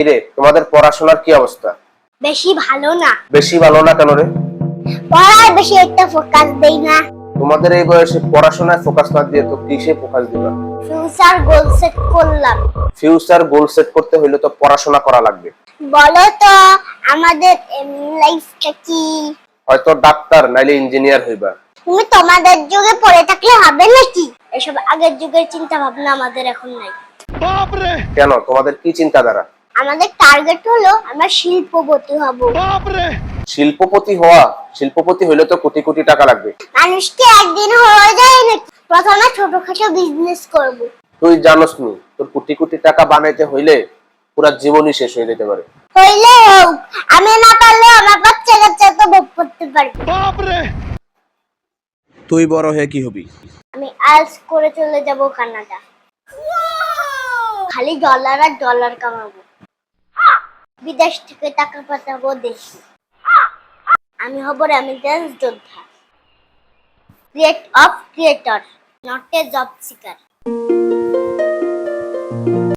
রে তোমাদের পড়াশোনার কি অবস্থা? বেশি ভালো না। বেশি ভালো না কেন রে? পড়ায় বেশি একটা ফোকাস দেই না। তোমাদের এই বয়সে পড়াশোনায় ফোকাস না দিয়ে তো কিসে ফোকাস দিবা? ফিউচার গোল সেট করলাম। ফিউচার গোল সেট করতে হইলে তো পড়াশোনা করা লাগবে। বলো তো আমাদের লাইফটা কি? হয়তো ডাক্তার নাইলে ইঞ্জিনিয়ার হইবা। তুমি তোমাদের যুগে পড়ে থাকলে হবে নাকি? এসব আগের যুগের চিন্তা ভাবনা আমাদের এখন নাই। কেন? তোমাদের কি চিন্তাধারা? আমাদের টার্গেট হলো আমরা শিল্পপতি হব। শিল্পপতি হওয়া শিল্পপতি হইলে তো কোটি কোটি টাকা লাগবে। মানুষকে একদিন হয়ে যায় নাকি? প্রথমে ছোটখাটো বিজনেস করব। তুই জানোস নি তোর কোটি কোটি টাকা বানাইতে হইলে পুরা জীবনই শেষ হয়ে যেতে পারে। হইলে হোক আমি না পারলে আমার বাচ্চা কাচ্চা তো ভোগ করতে পারবে। তুই বড় হয়ে কি হবি? আমি আজ করে চলে যাব কানাডা। খালি ডলার আর ডলার কামাবো। বিদেশ থেকে টাকা পাঠাবো দেশে। আমি হব রেমিটেন্স যোদ্ধা। Create of creator not a job seeker